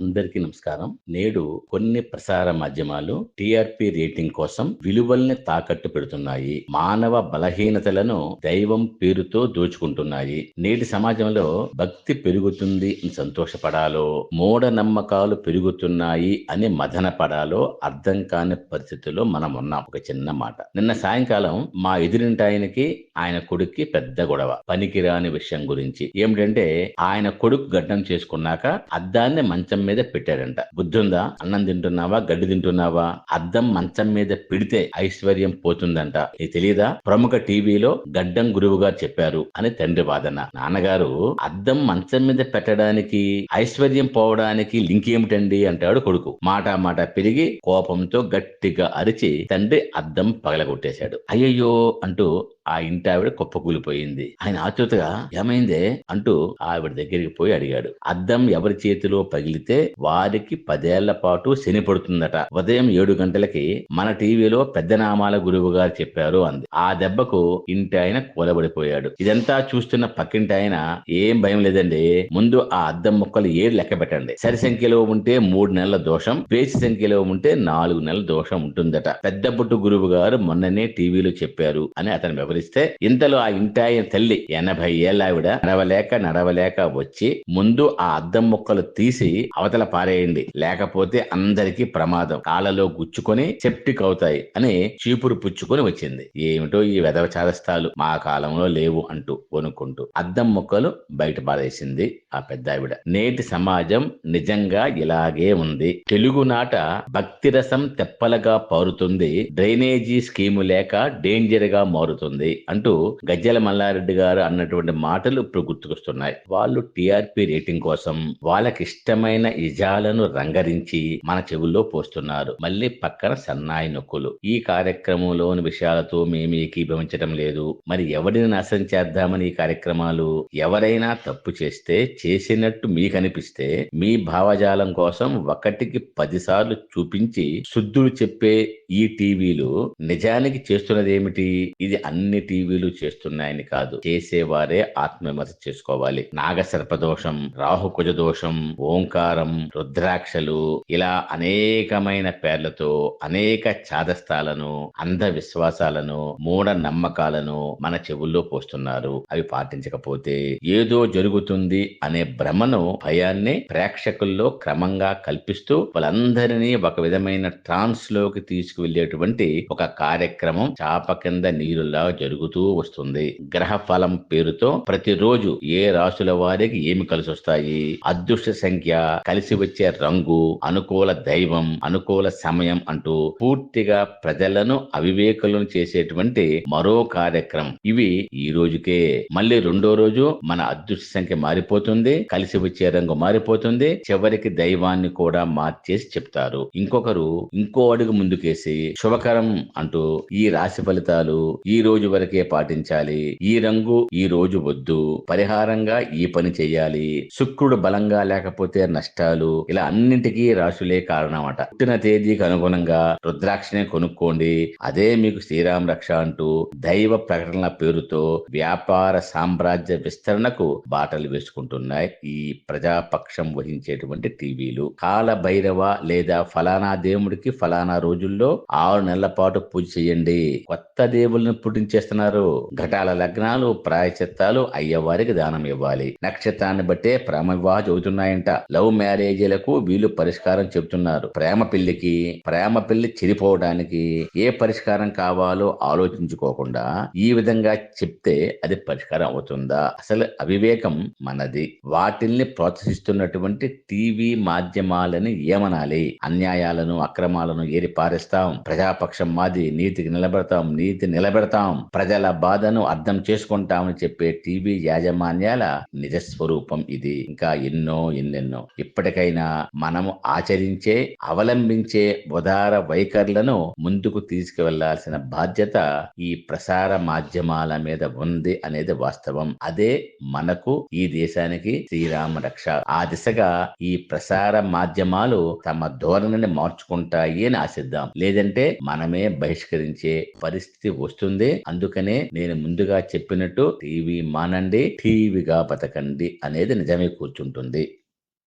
అందరికీ నమస్కారం. నేడు కొన్ని ప్రసార మాధ్యమాలు టిఆర్పి రేటింగ్ కోసం విలువల్ని తాకట్టు పెడుతున్నాయి. మానవ బలహీనతలను దైవం పేరుతో దోచుకుంటున్నాయి. నేటి సమాజంలో భక్తి పెరుగుతుంది అని సంతోషపడాలో మూఢ నమ్మకాలు పెరుగుతున్నాయి అని మదన పడాలో అర్థం కాని పరిస్థితుల్లో మనం ఉన్నాం. ఒక చిన్న మాట. నిన్న సాయంకాలం మా ఎదురింటాయనకి ఆయన కొడుక్కి పెద్ద గొడవ. పనికిరాని విషయం గురించి. ఏమిటంటే ఆయన కొడుకు గడ్డం చేసుకున్నాక అద్దాన్ని మంచం మీద పెట్టారంట. బుద్ధుందా? అన్నం తింటున్నావా? గడ్డి తింటున్నావా? అద్దం మంచం మీద పెడితే ఐశ్వర్యం పోతుందంట. నీకు తెలియదా ప్రముఖ టీవీలో గడ్డం గురువుగా చెప్పారు అని తండ్రి వాదన. నాన్నగారు అద్దం మంచం మీద పెట్టడానికి ఐశ్వర్యం పోవడానికి లింక్ ఏమిటండి? అంటాడు కొడుకు. మాట మాట పెరిగి కోపంతో గట్టిగా అరిచి తండ్రి అద్దం పగలగొట్టేశాడు. అయ్యయ్యో అంటూ ఆ ఇంటి ఆవిడ కుప్పకూలిపోయింది. ఆయన ఆతృతగా ఏమైందే? అంటూ ఆవిడ దగ్గరికి పోయి అడిగాడు. అద్దం ఎవరి చేతిలో పగిలితే వారికి పదేళ్ళ పాటు శని పడుతుందట. ఉదయం ఏడు గంటలకి మన టీవీలో పెద్ద నామాల గురువు గారు చెప్పారు అంది. ఆ దెబ్బకు ఇంటి ఆయన కూలబడిపోయాడు. ఇదంతా చూస్తున్న పక్కింటి ఆయన ఏం భయం లేదండి. ముందు ఆ అద్దం ముక్కలు ఏడు లెక్క పెట్టండి సరి సంఖ్యలో ఉంటే మూడు నెలల దోషం పేచి సంఖ్యలో ఉంటే నాలుగు నెలల దోషం ఉంటుందట. పెద్ద పుట్టు గురువు గారు మొన్ననే టీవీలో చెప్పారు అని అతను వివరిస్తే ఇంతలో ఆ ఇంటాయన తల్లి ఎనభై ఏళ్ళ ఆవిడ నడవలేక నడవలేక వచ్చి ముందు ఆ అద్దం ముక్కలు తీసి అవతల పారేయండి. లేకపోతే అందరికీ ప్రమాదం. కాళ్ళలో గుచ్చుకొని సెప్టిక్ అవుతాయి అని చీపురు పుచ్చుకొని వచ్చింది. ఏమిటో ఈ వెధవ చాదస్తాలు మా కాలంలో లేవు అంటూ కొనుక్కుంటూ అద్దం ముక్కలు బయట పారేసింది ఆ పెద్ద ఆవిడ నేటి సమాజం నిజంగా ఇలాగే ఉంది. తెలుగునాట భక్తిరసం తెప్పలగా పారుతుంది. డ్రైనేజీ స్కీము లేక డేంజర్గా మారుతుంది. అంటూ గజ్జల మల్లారెడ్డి గారు అన్నటువంటి మాటలు ఇప్పుడు గుర్తుకొస్తున్నాయి. వాళ్ళు టిఆర్పి రేటింగ్ కోసం వాళ్ళకి ఇష్టమైన ఇజాలను రంగరించి మన చెవుల్లో పోస్తున్నారు. మళ్ళీ పక్కన సన్నాయి నొక్కులు. ఈ కార్యక్రమంలోని విషయాలతో మేము ఏకీభవించడం లేదు. మరి ఎవరిని నాశనం చేద్దామని ఈ కార్యక్రమాలు? ఎవరైనా తప్పు చేస్తే చేసినట్టు మీకు అనిపిస్తే మీ భావజాలం కోసం ఒకటికి పదిసార్లు చూపించి శుద్ధులు చెప్పే ఈ టీవీలు నిజానికి చేస్తున్నదేమిటి? ఇది అన్ని టీవీలు చేస్తున్నాయని కాదు. చేసేవారే ఆత్మవిమర్శ చేసుకోవాలి. నాగసర్పదోషం రాహుకుజ దోషం ఓంకారం రుద్రాక్షలు ఇలా అనేకమైన పేర్లతో అనేక చాదస్తాలను అంధవిశ్వాసాలను మూఢ నమ్మకాలను మన చెవుల్లో పోస్తున్నారు. అవి పాటించకపోతే ఏదో జరుగుతుంది అనే భ్రమను భయాన్ని ప్రేక్షకుల్లో క్రమంగా కల్పిస్తూ వాళ్ళందరినీ ఒక విధమైన ట్రాన్స్లోకి తీసుకువెళ్ళేటువంటి ఒక కార్యక్రమం చాప కింద నీరులా జరుగుతూ వస్తుంది. గ్రహ ఫలం పేరుతో ప్రతిరోజు ఏ రాశుల వారికి ఏమి కలిసి వస్తాయి అదృష్ట సంఖ్య కలిసి వచ్చే రంగు అనుకూల దైవం అనుకూల సమయం అంటూ పూర్తిగా ప్రజలను అవివేకులను చేసేటువంటి మరో కార్యక్రమం. ఇవి ఈ రోజుకే. మళ్ళీ రెండో రోజు మన అదృష్ట సంఖ్య మారిపోతుంది కలిసి వచ్చే రంగు మారిపోతుంది చివరికి దైవాన్ని కూడా మార్చేసి చెప్తారు. ఇంకొకరు ఇంకో అడుగు ముందుకేసి శుభకరం అంటూ ఈ రాశి ఫలితాలు ఈ రోజు వరకే పాటించాలి. ఈ రంగు ఈ రోజు వద్దు. పరిహారంగా ఈ పని చేయాలి. శుక్రుడు బలంగా లేకపోతే నష్టాలు ఇలా అన్నింటికీ రాశులే కారణమట. పుట్టిన తేదీకి అనుగుణంగా రుద్రాక్షనే కొనుక్కోండి. అదే మీకు శ్రీరామ రక్ష అంటూ దైవ ప్రకటనల పేరుతో వ్యాపార సామ్రాజ్య విస్తరణకు బాటలు వేసుకుంటున్నాయి. ఈ ప్రజాపక్షం వహించేటువంటి టీవీలు. కాల భైరవ లేదా ఫలానా దేవుడికి ఫలానా రోజుల్లో ఆరు నెలల పాటు పూజ చేయండి. కొత్త దేవుళ్ళని చేస్తున్నారు. ఘటాల లగ్నాలు ప్రాయచిత్తాలు అయ్యవారికి దానం ఇవ్వాలి. నక్షత్రాన్ని బట్టే ప్రేమ వివాహం చదువుతున్నాయంట లవ్ మ్యారేజీలకు వీళ్ళు పరిష్కారం చెబుతున్నారు. ప్రేమ పెళ్ళికి ప్రేమ పెళ్ళి చెడిపోవడానికి ఏ పరిష్కారం కావాలో ఆలోచించుకోకుండా ఈ విధంగా చెప్తే అది పరిష్కారం అవుతుందా? అసలు అవివేకం మనది. వాటిల్ని ప్రోత్సహిస్తున్నటువంటి టీవీ మాధ్యమాలని ఏమనాలి? అన్యాయాలను అక్రమాలను ఏరి పారేస్తాం ప్రజాపక్షం మాది నీతికి నిలబెడతాం నీతి నిలబెడతాం. ప్రజల బాధను అర్థం చేసుకుంటామని చెప్పే టీవీ యాజమాన్యాల నిజస్వరూపం ఇది. ఇంకా ఎన్నో ఎన్నెన్నో. ఇప్పటికైనా మనము ఆచరించే అవలంబించే ఉదార వైఖరులను ముందుకు తీసుకువెళ్ళాల్సిన బాధ్యత ఈ ప్రసార మాధ్యమాల మీద ఉంది అనేది వాస్తవం. అదే మనకు ఈ దేశానికి శ్రీరామ రక్ష. ఆ దిశగా ఈ ప్రసార మాధ్యమాలు తమ ధోరణిని మార్చుకుంటాయి అని ఆశిద్దాం. లేదంటే మనమే బహిష్కరించే పరిస్థితి వస్తుంది. అందుకనే నేను ముందుగా చెప్పినట్టు టీవీ మానండి టీవీగా బతకండి అనేది నిజమే కూర్చుంటుంది.